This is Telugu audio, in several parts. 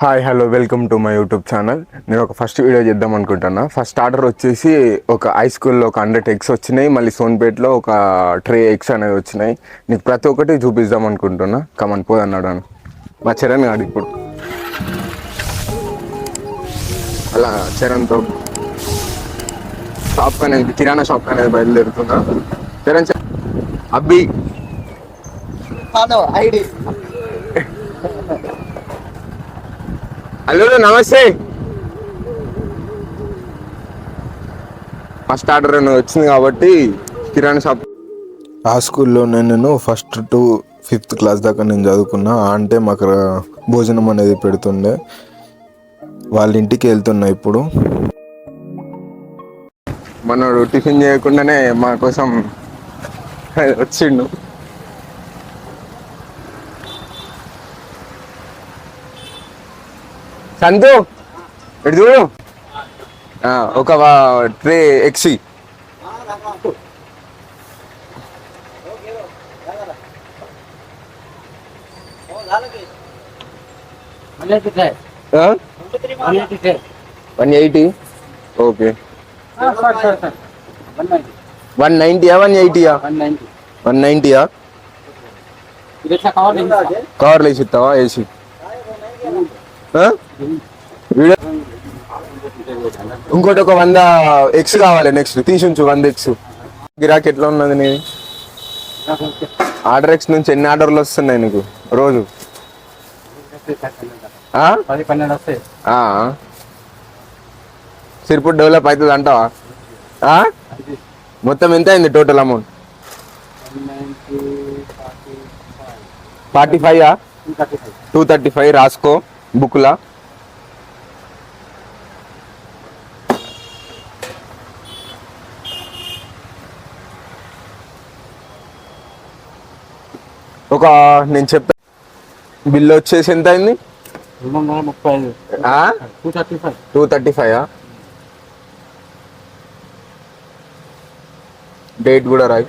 Hi hello welcome to my YouTube channel నేను ఒక ఫస్ట్ వీడియో చేద్దాం అనుకుంటున్నా. ఫస్ట్ ఆర్డర్ వచ్చేసి ఒక హై స్కూల్లో ఒక హండ్రెడ్ ఎగ్స్ వచ్చినాయి. మళ్ళీ సోన్పేట్లో ఒక ట్రే ఎగ్స్ అనేది వచ్చినాయి. నీకు ప్రతి ఒక్కటి చూపిద్దాం అనుకుంటున్నా. కమన్ పోదన్నాడు అని మా చరణ్ గాడు ఇప్పుడు. అలా చరణ్తో షాప్ అనేది కిరాణా షాప్ అనేది బయలుదేరుతున్నా. చరణ్ అబ్బి. హలో ఐడి అల్లుడు నమస్తే. ఫస్ట్ ఆర్డర్ వచ్చింది కాబట్టి కిరాణా షాప్. ఆ స్కూల్లో నేను ఫస్ట్ టు ఫిఫ్త్ క్లాస్ దాకా నేను చదువుకున్నా. అంటే మాకు భోజనం అనేది పెడుతుండే. వాళ్ళ ఇంటికి వెళ్తున్నా ఇప్పుడు. మనోడు టిఫిన్ చేయకుండానే మా కోసం వచ్చిండు. సంతు ఇటు చూడు ఆ, ఒక ట్రే ఎక్సి వన్ ఎయిటీ ఓకే వన్ నైంటీయా వన్ ఎయిటీయా వన్ నైంటీయా కవర్లు వేసి ఇస్తావా వేసి ఆ? వీడియో ఇంకోటి ఒక వంద ఎక్స్ కావాలి నెక్స్ట్ తీసుంచు వంద ఎక్స్ గిరాక్ ఎట్లా ఉన్నది నీ. ఆర్డర్ ఎక్స్ నుంచి ఎన్ని ఆర్డర్లు వస్తున్నాయి నీకు? రోజు. సిరిపూర్ డెవలప్ అవుతుంది అంటావా? మొత్తం ఎంత అయింది total amount forty five two thirty five రాసుకో బుక్లా ఒక నేను చెప్పా బిల్ వచ్చేసి ఎంత అయింది? Two thirty five. డేట్ కూడా రాయి.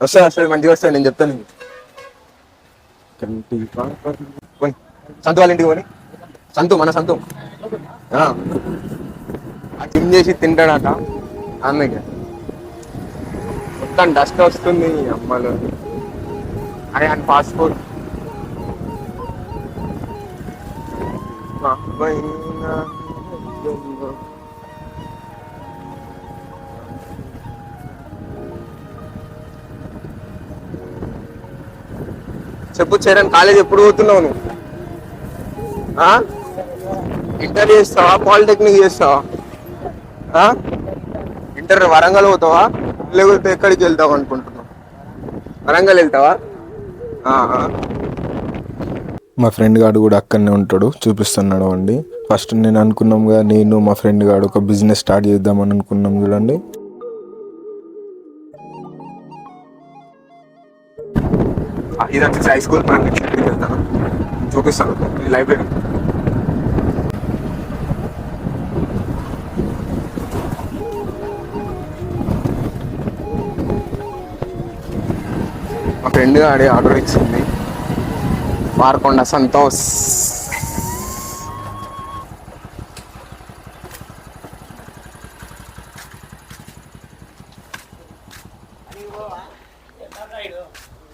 వస్తాయి వస్తాయి మంచిగా వస్తాను నేను చెప్తాను. పోనీ. సంతు వాళ్ళ ఇంటికి పోని. సంతు మన సంతు. ఆ. జిమ్ చేసి తింటాడట అందుకే మొత్తం డస్ట్ వస్తుంది అమ్మలు. అని అని ఫాస్ట్ ఫుడ్ చెప్పు చరణ్ కాలేజ్ ఎప్పుడు పోతున్నావు నువ్వు? ఇంటర్ చేస్తావా? పాలిటెక్నిక్ చేస్తావా? ఇంటర్ వరంగల్ పోతావా? లేకపోతే ఎక్కడికి వెళ్తావు అనుకుంటున్నావు? వరంగల్ వెళ్తావా? మా ఫ్రెండ్ గాడు కూడా అక్కడనే ఉంటాడు చూపిస్తున్నాడు అండి. ఫస్ట్ నేను అనుకున్నాంగా నేను మా ఫ్రెండ్ గాడు ఒక బిజినెస్ స్టార్ట్ చేద్దామని అనుకున్నాం చూడండి. ఇది వచ్చేసి హై స్కూల్ మార్కెట్ వెళ్తాను. చూపిస్తాను. లైబ్రరీ మా ఫ్రెండ్ ఆడే ఆర్డర్ ఇచ్చింది మార్కొండ సంతోష్.